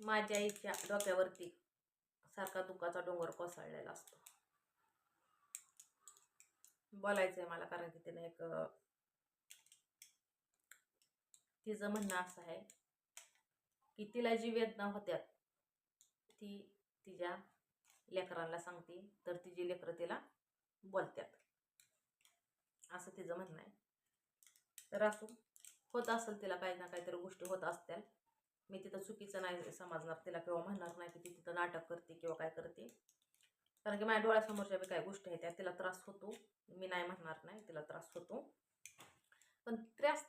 माझ्या आईच्या डोक्यावरती सारखा दुखाचा डोंगर कोसळलेला असतो. बोलायचं आहे मला कारण की तिने एक तिचं म्हणणं असं आहे की तिला जी वेदना होत्यात ती तिच्या लेकरांना सांगते तर तिची लेकरं तिला बोलत्यात. असं तिचं म्हणणं आहे. तर असो होत असेल तिला काही ना काहीतरी गोष्टी होत असतील मी तिथं चुकीचं नाही समजणार तिला किंवा म्हणणार नाही की ती तिथं नाटक करते किंवा काय करते. कारण की माझ्या डोळ्यासमोरच्या बी काही गोष्टी आहेत त्या तिला त्रास होतो. मी नाही म्हणणार नाही तिला त्रास होतो. पण त्रास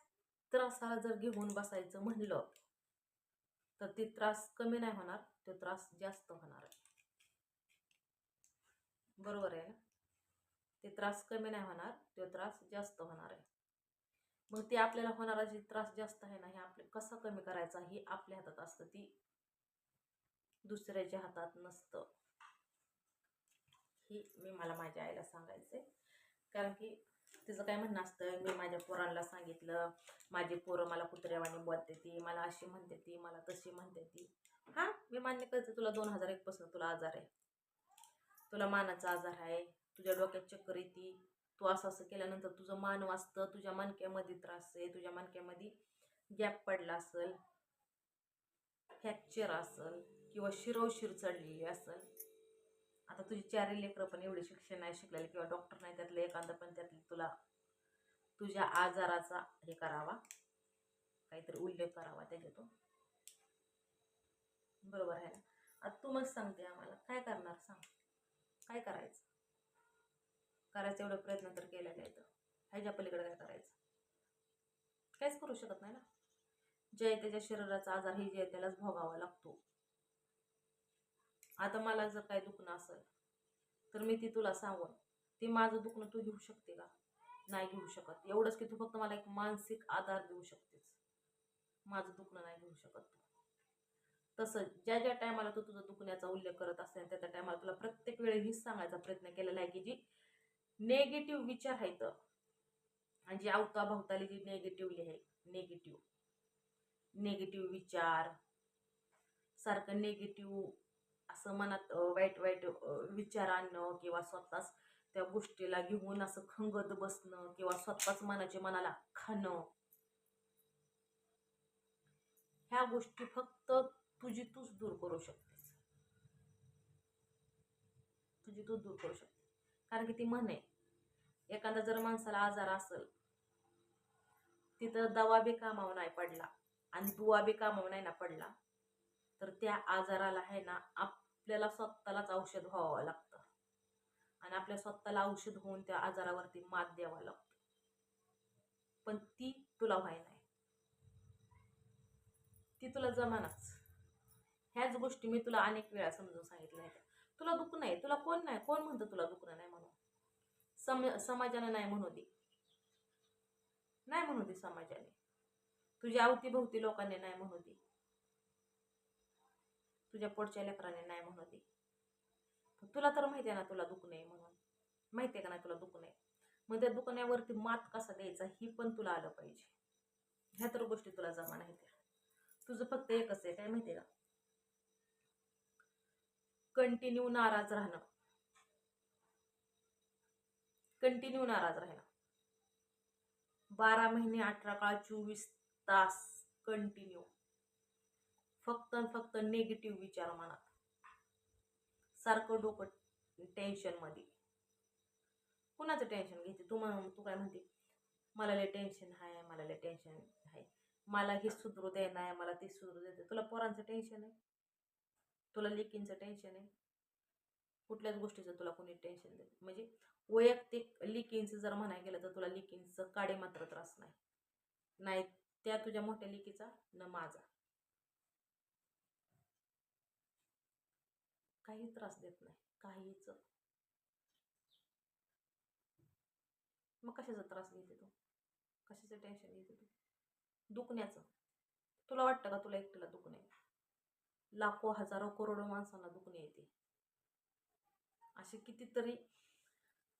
त्रासाला जर घेऊन बसायचं म्हणलं तर ती त्रास कमी नाही होणार तो त्रास जास्त होणार आहे. बरोबर आहे ना? ते त्रास कमी नाही होणार तो त्रास जास्त होणार आहे. मग ते आपल्याला होणारा जे त्रास जास्त आहे ना हे आपले कसं कमी करायचा हे आपल्या हातात असतं. ती दुसऱ्याच्या हातात नसतं. ही मी मला माझ्या आईला सांगायचं कारण की तिचं काय म्हणणं असतं मी माझ्या पोरांना सांगितलं माझी पोरं मला कुत्र्यावाने बोलते ती मला अशी म्हणते ती मला तशी म्हणते ती. हां मी मान्य करते तुला दोन हजार एकपासून तुला आजार आहे. तुला मानाचा आजार आहे तुझ्या डोक्यात चक्कर येते. तू असं असं केल्यानंतर तुझं मान वाचतं तुझ्या मणक्यामध्ये त्रास आहे तुझ्या मणक्यामध्ये गॅप पडला असेल फ्रॅक्चर असेल किंवा शिरवशिर चढलेली असेल. आता तुझी चारही लेकरं पण एवढे शिक्षण नाही शिकलेले किंवा डॉक्टर नाही त्यातलं एखादं पण त्यातलं तुला तुझ्या आजाराचा हे करावा काहीतरी उल्लेख करावा त्याच्यातून. बरोबर आहे ना? आता तू मग सांगते आम्हाला. काय करणार सांग? काय करायचं? करायचा एवढं प्रयत्न तर केला नाही तर ह्याच्या पलीकडे काय करायचं? काहीच करू शकत नाही ना. जे आहे त्याच्या शरीराचा आजार हे जे आहे त्यालाच भोगावा लागतो. आता मला जर काही दुखणं असेल तर मी ती तुला सांगून ते माझं दुखणं तू घेऊ शकते का? नाही घेऊ शकत. एवढंच की तू फक्त मला एक मानसिक आधार देऊ शकतेस. माझं दुखणं नाही घेऊ शकत तू. तसं ज्या ज्या टायमाला तू तुझं दुखण्याचा उल्लेख करत असेल त्या त्या टायमाला तुला प्रत्येक वेळी हीच सांगायचा प्रयत्न केलेला आहे की जी नेगेटिव्ह विचार आहेत आणि जी अवताभवताली जी नेगेटिव्ह आहे नेगेटिव्ह नेगेटिव्ह विचार सारखं नेगेटिव्ह असं मनात वाईट वाईट विचार आणणं किंवा स्वतःच त्या गोष्टीला घेऊन असं खंगत बसणं किंवा स्वतःच मनाचे मनाला खाणं. ह्या गोष्टी फक्त तुझी तूच दूर करू शकतेस. तुझी तूच दूर करू शकते कारण की ती म्हणे आहे एखादा जर माणसाला आजार असेल तिथं दवा बी कामावर नाही पडला आणि दुवा बी कामावर नाही ना पडला तर त्या आजाराला आहे ना आपल्याला स्वतःलाच औषध व्हावं लागतं. आणि आपल्या स्वतःला औषध होऊन त्या आजारावरती मात द्यावा लागतो. पण ती तुला व्हाय नाही. ती तुला जमानाच. ह्याच गोष्टी मी तुला अनेक वेळा समजून सांगितल्या आहेत. तुला दुःख नाही तुला कोण नाही कोण म्हणतं तुला दुखणं नाही म्हणून? सम समाजाने नाही म्हणू दे. नाही म्हणू दे समाजाने. तुझ्या अवतीभोवती लोकांनी नाही म्हणू दे. तुझ्या पोटच्या लेकराने नाही म्हणू दे. तुला तर माहिती आहे ना तुला दुःख नाही म्हणून. माहिती आहे का नाही तुला दुख नाही? मग त्या दुखण्यावरती मात कसा द्यायचा ही पण तुला आलं पाहिजे. ह्या तर गोष्टी तुला जमा नाही त्या तुझं फक्त एकच आहे काय माहिती का? कंटिन्यू नाराज राहणं. कंटिन्यू नाराज राहिला बारा महिने अठरा काळ चोवीस तास कंटिन्यू. फक्त फक्त नेगेटिव्ह विचार मनात. सारखं डोकं टेन्शनमध्ये कुणाचं टेन्शन घेते तू म्हण तू काय म्हणते? मला लय टेन्शन आहे मला लय टेन्शन आहे मला हे सुधरू दे नाही मला ते सुधरू देते तुला पोरांचं टेन्शन आहे? तुला लेकींचं टेन्शन आहे? कुठल्याच गोष्टीचं तुला कोणी टेन्शन देत म्हणजे वैयक्तिक लिकिंगचं जर म्हणायला गेलं तर तुला लिकिंगचं काडे मात्र त्रास नाही. नाही त्या तुझ्या मोठ्या लिकीचा न माझा. काही त्रास देत नाही. काहीच. मग कशाचा त्रास घेते तू? कशाचं टेन्शन घेते तू? दुखण्याचं. तुला वाटतं का तुला एकटीला दुखणे? लाखो हजारो करोडो माणसांना दुखणे येते. असे कितीतरी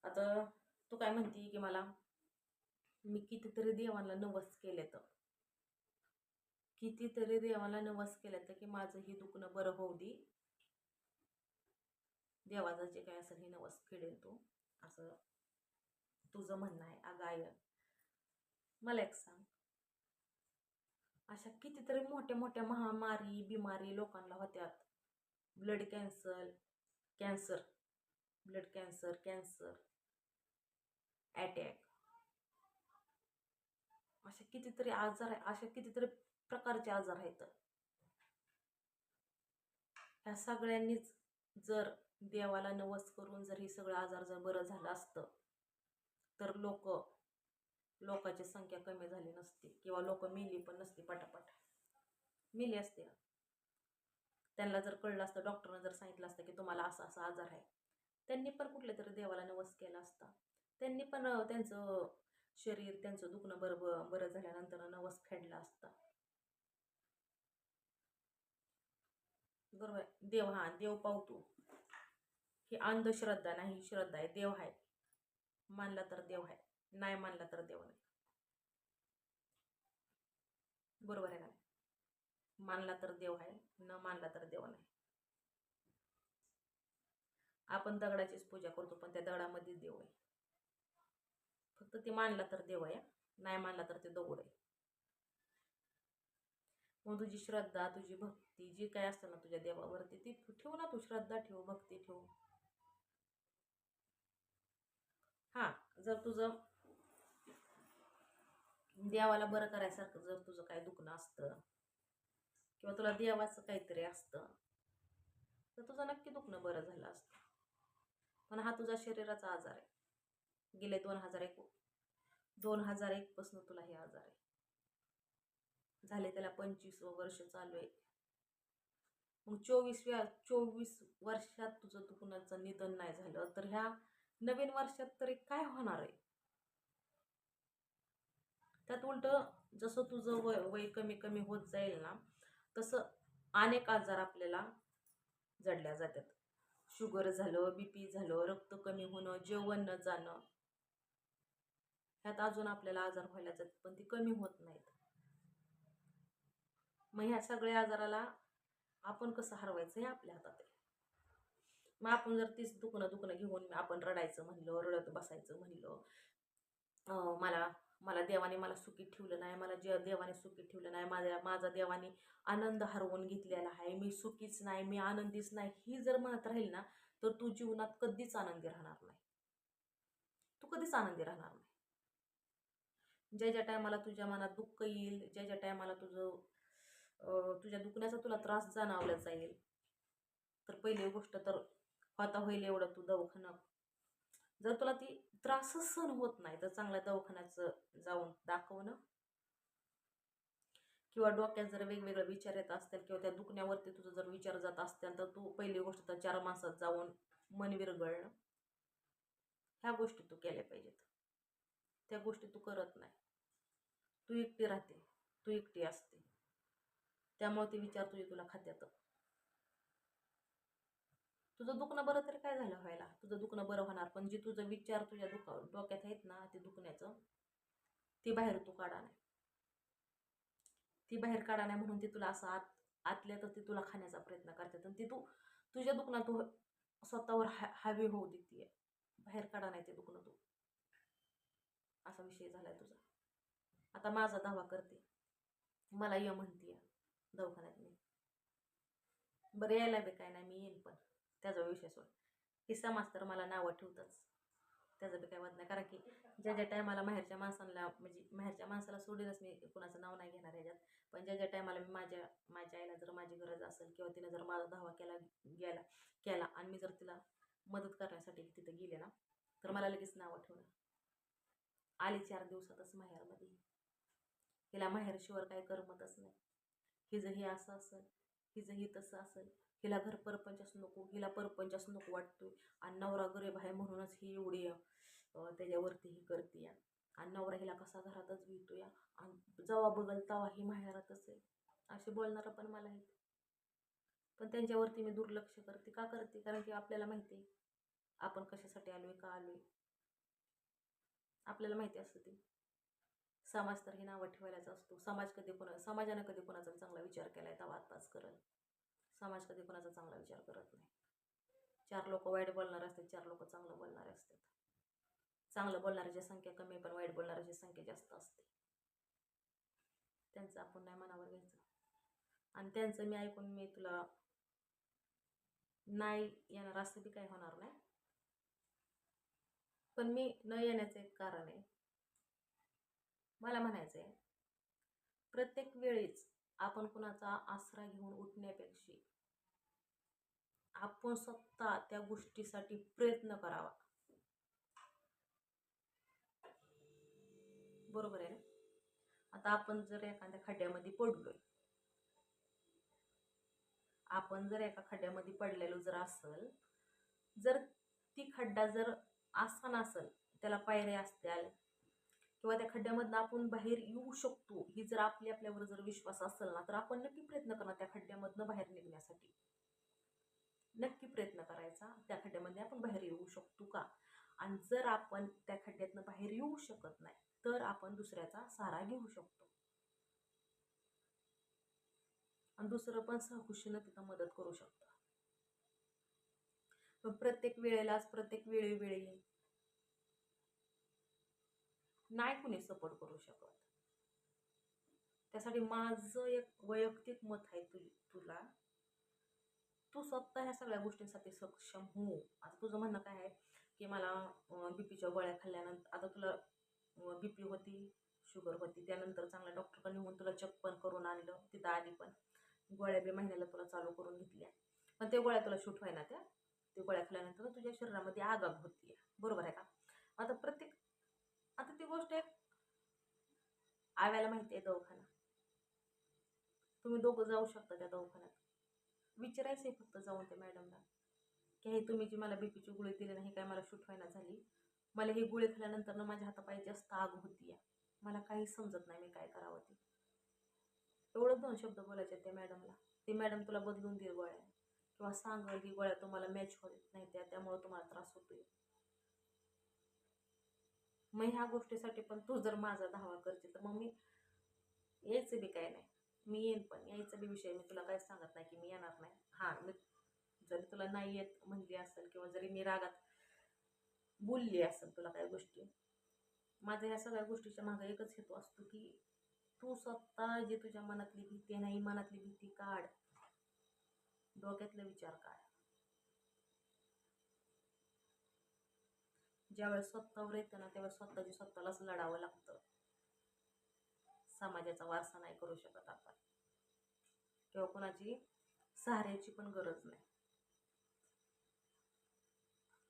आता तू काय म्हणते की मला मी कितीतरी देवांना नवस केले तर कितीतरी देवाला नवस केलं तर की माझं ही दुखणं बरं होऊ दे. देवाचं जे काय असेल हे नवस फेडेल तू. असं तुझं म्हणणं आहे. अगाय मला एक सांग. अशा कितीतरी मोठ्या मोठ्या महामारी बिमारी लोकांना होत्यात. Blood cancer cancer blood cancer cancer. Attack असे कितीतरी आजार आहे असे कितीतरी प्रकारचे आजार आहेत. ह्या सगळ्यांनीच जर देवाला नवस करून जर हे सगळं आजार जर बरं झालं असतं तर लोक लोकांची संख्या कमी झाली नसती किंवा लोक मेली पण नसती पटापट. मेली असते त्यांना जर कळलं असतं डॉक्टरनं जर सांगितलं असतं की तुम्हाला असा असा आजार आहे त्यांनी पण कुठल्या तरी देवाला नवस केला असता. त्यांनी पण त्यांचं शरीर त्यांचं दुखणं बरं ब- बरं झाल्यानंतर नवस फेडला असता. बरोबर. आहे. देव हा देव पावतो. ही अंधश्रद्धा नाही श्रद्धा आहे. देव आहे. मानला तर देव आहे. नाही मानला तर देव नाही. बरोबर आहे ना मानला तर देव आहे. न मानला तर देव नाही. आपण दगडाचीच पूजा करतो पण त्या दगडामध्ये देव आहे. फक्त ते मानला तर देव आहे नाही मानला तर ते दगड आहे. मग तुझी श्रद्धा तुझी भक्ती जी काय असतं ना तुझ्या देवावरती ती ठेव ना तू श्रद्धा ठेव भक्ती ठेव. हा जर तुझं देवाला बरं करायसारखं जर तुझं काय दुखणं असतं किंवा तुला देवाचं काहीतरी असतं तर तुझं नक्की दुखणं बरं झालं असतं. पण हा तुझा शरीराचा आजार आहे. गेले दोन हजार एक दोन हजार एकपासून तुला हे आजार आहे. झाले त्याला पंचवीस वर्ष चालू आहे. मग चोवीसव्या चोवीस वर्षात तुझं दुखण्याचं निधन नाही झालं तर ह्या नवीन वर्षात तरी काय होणार आहे? त्यात उलट जसं तुझं वय वय कमी कमी होत जाईल ना तसं अनेक आजार आपल्याला जडल्या जातात. शुगर झालं बी पी झालं रक्त कमी होणं जेवण न जाणं ह्यात अजून आपल्याला आजार व्हायला जातात पण ती कमी होत नाहीत. मग ह्या सगळ्या आजाराला आपण कसं हरवायचं हे आपल्या हातात आहे. मग आपण जर तीच दुखणं दुखणं घेऊन आपण रडायचं म्हणलं रडत बसायचं म्हणलं मला मला देवाने मला सुखी ठेवलं नाही मला जे देवाने सुखी ठेवलं नाही माझ्या माझा देवाने आनंद हरवून घेतलेला आहे मी सुखीच नाही मी आनंदीच नाही ही जर म्हणत राहील ना तर तू जीवनात कधीच आनंदी राहणार नाही. तू कधीच आनंदी राहणार नाही. ज्या ज्या टायमाला तुझ्या मनात दुःख येईल ज्या ज्या टायमाला तुझं तुझ्या दुखण्याचा तुला त्रास जाणवला जाईल. तर पहिली गोष्ट तर होता होईल एवढं तू दवाखाना. जर तुला ती त्रासच सहन होत नाही तर चांगल्या दवाखान्याचं जाऊन दाखवणं. किंवा डोक्यात जर वेगवेगळे विचार येत असतील किंवा त्या दुखण्यावरती तुझा जर विचार जात असतील तर तू पहिली गोष्ट तर चार माणसात जाऊन मन विरगळणं ह्या गोष्टी तू केल्या पाहिजेत. त्या गोष्टी तू करत नाही. तू एकटी राहते तू एकटी असते. त्यामुळे ते विचार तुझे तुला खात्यात. तुझं दुखणं बरं तरी काय झालं व्हायला? तुझं दुखणं बरं होणार पण जे तुझं विचार तुझ्या दुखा डोक्यात आहेत ना ते दुखण्याचं ते बाहेर तू काढा नाही. ती बाहेर काढा नाही म्हणून ती तुला असं आत आतल्या तर ती तुला खाण्याचा प्रयत्न करतात. आणि ती तू तुझ्या दुखणं तू स्वतःवर हा हवी होऊ देते बाहेर काढा नाही ते दुखणं तू. असा विषय झालाय तुझा. आता माझा दावा करते. मला ये म्हणते दवाखान्यात मी. बरं यायला बी काय नाही मी येईन पण. त्याचा विषय सोड. की समाज तर मला नावं ठेवतच. त्याचं बी काय वाद नाही. कारण की ज्या ज्या टायमाला माहेरच्या माणसांना म्हणजे माहेरच्या माणसाला सोडेलच मी कुणाचं नाव नाही घेणार ह्याच्यात पण ज्या ज्या टायमाला मी माझ्या माझ्या आईला जर माझी गरज असेल किंवा तिने जर माझा धावा केला गेला केला आणि मी जर तिला मदत करण्यासाठी तिथं गेले ना तर मला लगेच नावं ठेवणार. आली चार दिवसातच माहेरमध्ये. हिला माहेरशिवर काही करमतच नाही. हिजं हे असं असेल हिजं ही तसं असेल. हिला घर परपंचच नको हिला परपंचच नको वाटतोय. आणि नवरा गरीब आहे म्हणूनच ही एवढी त्याच्यावरती ही करते आणि नवरा हिला कसा घरातच विळतोय आणि जवा बघल तवा ही माहेरातच आहे. असे बोलणारं पण मला आहेत. पण त्यांच्यावरती मी दुर्लक्ष करते. का करते? कारण की आपल्याला माहिती आहे. आपण कशासाठी आलोय का आलोय? आपल्याला माहिती असतं ते. समाज तर हे नावं ठेवायलाच असतो. समाज कधी कोणा समाजानं कधी कोणाचा चांगला विचार केला आहे तेव्हा आत्ताच करल. समाज कधी कोणाचा चांगला विचार करत नाही. चार लोक वाईट बोलणारे असतात चार लोक चांगलं बोलणारे असतात. चांगलं बोलणाऱ्याची संख्या कमी आहे, पण वाईट बोलणाऱ्याची संख्या जास्त असते. त्यांचं आपण नाही मनावर घ्यायचं. आणि त्यांचं मी ऐकून मी तुला नाही येणार असं बी काही होणार नाही. पण मी न येण्याचं एक कारण आहे. मला म्हणायचं आहे प्रत्येक वेळीच आपण कुणाचा आसरा घेऊन उठण्यापेक्षा आपण स्वतः त्या गोष्टीसाठी प्रयत्न करावा. बरोबर आहे ना? आता आपण जर एखाद्या खड्ड्यामध्ये पडलोय. आपण जर एका खड्ड्यामध्ये पडलेलो जर असल जर ती खड्डा जर आसन नसल त्याला पायऱ्या असत्याल किंवा त्या खड्ड्यामधनं आपण बाहेर येऊ शकतो ही जर आपली आपल्यावर जर विश्वास असेल ना तर आपण नक्की प्रयत्न करणार त्या खड्ड्यामधनं बाहेर निघण्यासाठी. नक्की प्रयत्न करायचा त्या खड्ड्यामध्ये आपण बाहेर येऊ शकतो का? आणि जर आपण त्या खड्ड्यातनं बाहेर येऊ शकत नाही तर आपण दुसऱ्याचा सहारा घेऊ शकतो. आणि दुसरं पण सहकुशीनं तिथं मदत करू शकतं. प्रत्येक वेळेलाच प्रत्येक वेळोवेळी नाही कुणी सपोर्ट करू शकत. त्यासाठी माझं एक वैयक्तिक मत आहे तु तुला. तू स्वतः ह्या सगळ्या गोष्टींसाठी सक्षम हो. आता तुझं म्हणणं काय आहे की मला बीपीच्या गोळ्या खाल्ल्यानंतर आता तुला बी पी होती शुगर होती त्यानंतर चांगल्या डॉक्टरकडे नेऊन तुला चेक पण करून आणलं तिथं आधी पण. गोळ्या बी महिन्याला तुला चालू करून घेतल्या. पण ते गोळ्या तुला शूट व्हाय ना त्या. ते गोळ्या खाल्ल्यानंतर तुझ्या शरीरामध्ये आगाग होती बरोबर आहे का? आता प्रत्येक आता ती गोष्ट आहे. आव्याला माहिती आहे दवाखाना. तुम्ही दोघं जाऊ शकता त्या दवाखान्यात. विचारायचं आहे फक्त जाऊन त्या मॅडमला. की हे तुम्ही जी मला बीपीची गोळी दिली नाही काय मला शूट व्हायला झाली? मला ही गोळी खाल्ल्यानंतर ना माझ्या हातापायी जास्त आग होती मला काही समजत नाही मी काय करावं ते. एवढं दोन शब्द बोलायचे त्या मॅडमला. ती मॅडम तुला बदलून दिल गोळ्या. किंवा सांगल की गोळ्या तुम्हाला मॅच होत नाही त्या त्यामुळं तुम्हाला त्रास होतोय. मग ह्या गोष्टीसाठी पण तू जर माझा धावा करते तर मग मी यायचं बी काय नाही. मी येईन पण यायचा बी विषय. मी तुला काय सांगत नाही की मी येणार नाही. हां मी जरी तुला नाही येत म्हणली असेल किंवा जरी मी रागात बोलली असेल तुला काही गोष्टी माझ्या ह्या सगळ्या गोष्टीच्या मागं एकच हेतू असतो की तू स्वतः जे तुझ्या मनातली भीती नाही मनातली भीती काढ. डोक्यातले विचार काढ. ज्यावेळेस स्वतःवर येतं ना त्यावेळेस स्वतःची स्वतःलाच लढावं लागतं. समाजाचा वारसा नाही करू शकत आपण. किंवा कोणाची सहाऱ्याची पण गरज नाही.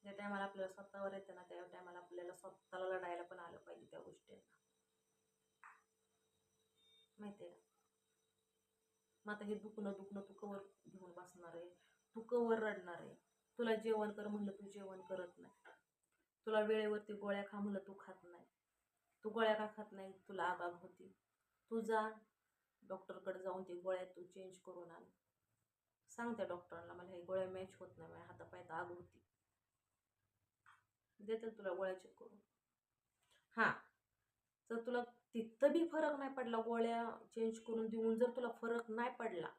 ज्या टायमाला आपल्याला स्वतःवर येतं ना त्या टायमाला आपल्याला स्वतःला लढायला पण आलं पाहिजे त्या गोष्टींना. माहिती आहे मग आता हे दुखणं दुखणं तू कवर घेऊन बसणार आहे. तू कवर रडणार आहे. तुला जेवण कर म्हणलं तू जेवण करत नाही. तुला वेळेवरती गोळ्या खा म्हणलं तू खात नाही. तू गोळ्या का खात नाही? तुला आबाब होती. तू जा. डॉक्टरकडे जाऊन ती गोळ्या तू चेंज करून आण. सांग त्या डॉक्टरला मला हे गोळ्या मॅच होत नाही. माझ्या हातापायात आग होती. देतील तुला गोळ्या चेक करून. हां. जर तुला तिथं बी फरक नाही पडला. गोळ्या चेंज करून देऊन जर तुला फरक नाही पडला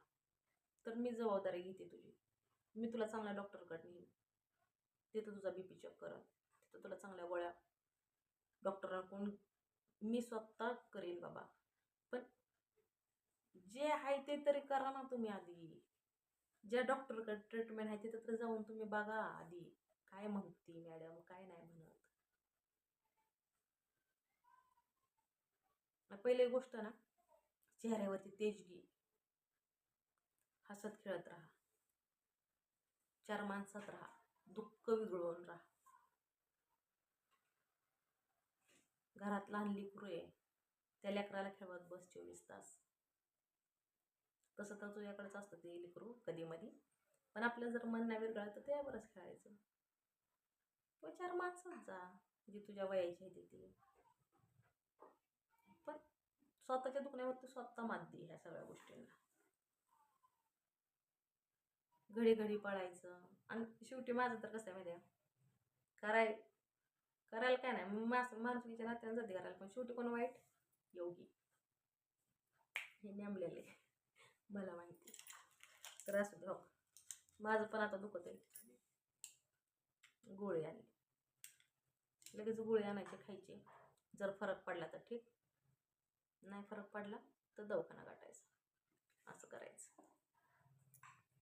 तर मी जबाबदारी घेते तुझी. मी तुला चांगल्या डॉक्टरकडे नेईन. तिथं तुझा बी पी चेक करत तिथं तुला चांगल्या गोळ्या डॉक्टरांकडून मी स्वतः करेन बाबा. पण जे आहे ते तरी करा ना तुम्ही आधी. ज्या डॉक्टरकडे ट्रीटमेंट आहे तिथं तर जाऊन तुम्ही बघा आधी. काय म्हणते मॅडम काय नाही म्हणत. पहिली गोष्ट ना चेहऱ्यावरती तेज घे. हसत खेळत राहा. चार माणसात राहा. दुःख विघळवून राहा. घरात लहान लेकरू आहे. त्या लेकराला खेळवत बस चोवीस तास. तसं तर तुझ्याकडेच असतं ते लेकरू कधी मधी. पण आपलं जर मन नाही विरगळलं तर त्यावरच खेळायचं. किंवा चार माणसात जा. जी तुझ्या वयाची आहे ती. स्वतःच्या दुखण्यावरती स्वतः मात दे ह्या सगळ्या गोष्टींना. घडी घडी पळायचं. आणि शेवटी माझं तर कसं आहे माहिती आहे कराय करायला काय नाही. मास माणुसकीच्या नात्यानं जाते करायला पण शेवटी कोण वाईट? योगी. हे नेमलेले मला माहिती तर असू दे हो. माझं पण आता दुखत आहे. गोळी आणली. लगेच गोळी आणायची खायची. जर फरक पडला तर ठीक? नाही फरक पडला तर दवाखाना गाठायचा. असं करायचं.